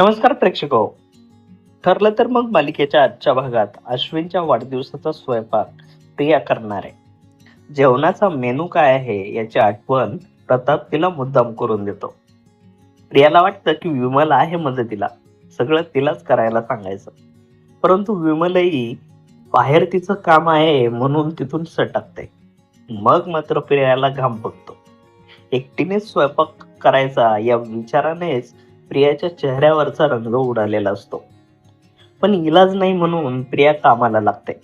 नमस्कार प्रेक्षक हो. ठरलं तर मग मालिकेच्या आजच्या भागात अश्विनच्या वाढदिवसाचा स्वयंपाक प्रिया करणार आहे. जेवणाचा मेनू काय आहे याची आठवण प्रताप तिला मुद्दाम करून देतो. प्रियाला वाटतं की विमल आहे मदतीला. सगळं तिलाच करायला सांगायचं. परंतु विमलही बाहेर तिचं काम आहे म्हणून तिथून सटकते. मग मात्र प्रियाला घाम बघतो एकटीनेच स्वयंपाक करायचा या विचारानेच प्रियाच्या चेहऱ्यावरचा रंग उडालेला असतो. पण इलाज नाही म्हणून प्रिया कामाला लागते.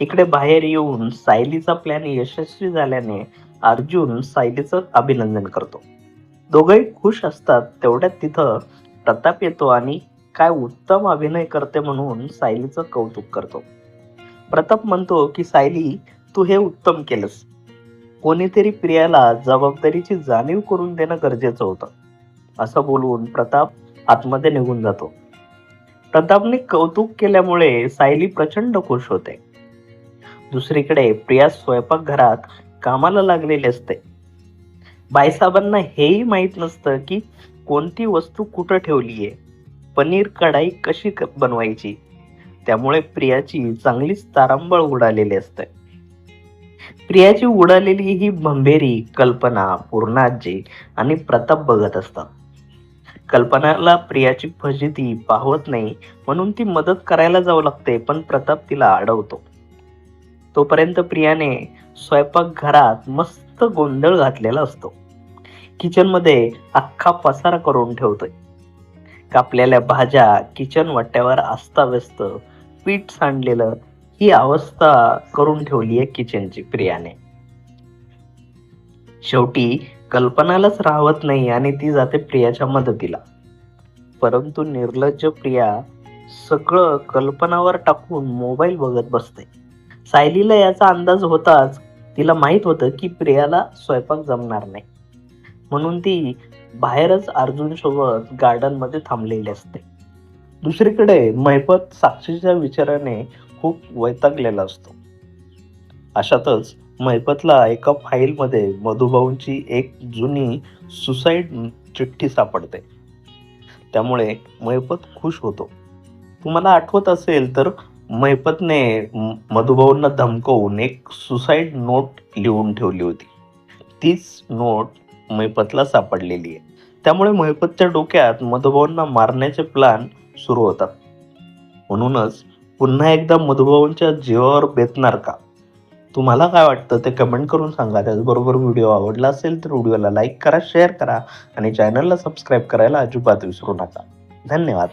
इकडे बाहेर येऊन सायलीचा प्लॅन यशस्वी झाल्याने अर्जुन सायलीचं अभिनंदन करतो. दोघंही खुश असतात तेवढ्यात तिथं प्रताप येतो आणि काय उत्तम अभिनय करते म्हणून सायलीचं कौतुक करतो. प्रताप म्हणतो की सायली तू हे उत्तम केलंस. कोणीतरी प्रियाला जबाबदारीची जाणीव करून देणं गरजेचं होतं. असं बोलून प्रताप आतमध्ये निघून जातो. प्रतापने कौतुक केल्यामुळे सायली प्रचंड खुश होते. दुसरीकडे प्रिया स्वयंपाकघरात कामाला लागलेली असते. बायसाहेबांना हेही माहीत नसतं की कोणती वस्तू कुठं ठेवली आहे पनीर कढाई कशी बनवायची त्यामुळे प्रियाची चांगलीच तारांबळ उडालेली असते. प्रियाची उडालेली ही भंभेरी कल्पना पूर्णाजी आणि प्रताप बघत असतात. कल्पनाला प्रियाची फजिती पाहवत नाही म्हणून ती मदत करायला जाऊ लागते पण प्रताप तिला अडवतो तोपर्यंत प्रियाने स्वयंपाकघरात मस्त गोंधळ घातलेला असतो. किचनमध्ये अख्खा पसारा करून ठेवतोय. कापलेल्या भाज्या किचन वाट्यावर अस्ताव्यस्त पीठ सांडलेलं ही अवस्था करून ठेवली आहे किचनची प्रियाने. शेवटी कल्पनालाच राहत नाही आणि ती जाते प्रियाच्या मदतीला. परंतु निर्लज्ज प्रिया सगळं कल्पनावर टाकून मोबाईल बघत बसते. सायलीला याचा अंदाज होताच तिला माहीत होतं की प्रियाला स्वयंपाक जमणार नाही. म्हणून ती बाहेरच अर्जुन सोबत थांबलेली असते. दुसरीकडे महिपत साक्षीच्या विचाराने खूप वैतागलेला असतो. अशातच महिपतला एका फाईलमध्ये मधुभाऊंची एक जुनी सुसाईड चिठ्ठी सापडते. त्यामुळे मैपत खुश होतो. तुम्हाला आठवत असेल तर मैपतने मधुभाऊंना धमकवून एक सुसाईड नोट लिहून ठेवली होती. तीच नोट मैपतला सापडलेली आहे. त्यामुळे महिपतच्या डोक्यात मधुभाऊंना मारण्याचे प्लान सुरू होतात. म्हणूनच पुन्हा एकदा मधुभाऊंच्या जीवावर बेतणार का? तुम्हाला काय वाटतं ते कमेंट करून सांगा. त्याचबरोबर व्हिडिओ आवडला असेल तर व्हिडिओला लाईक करा शेअर करा आणि चॅनलला सबस्क्राईब करायला अजिबात विसरू नका. धन्यवाद.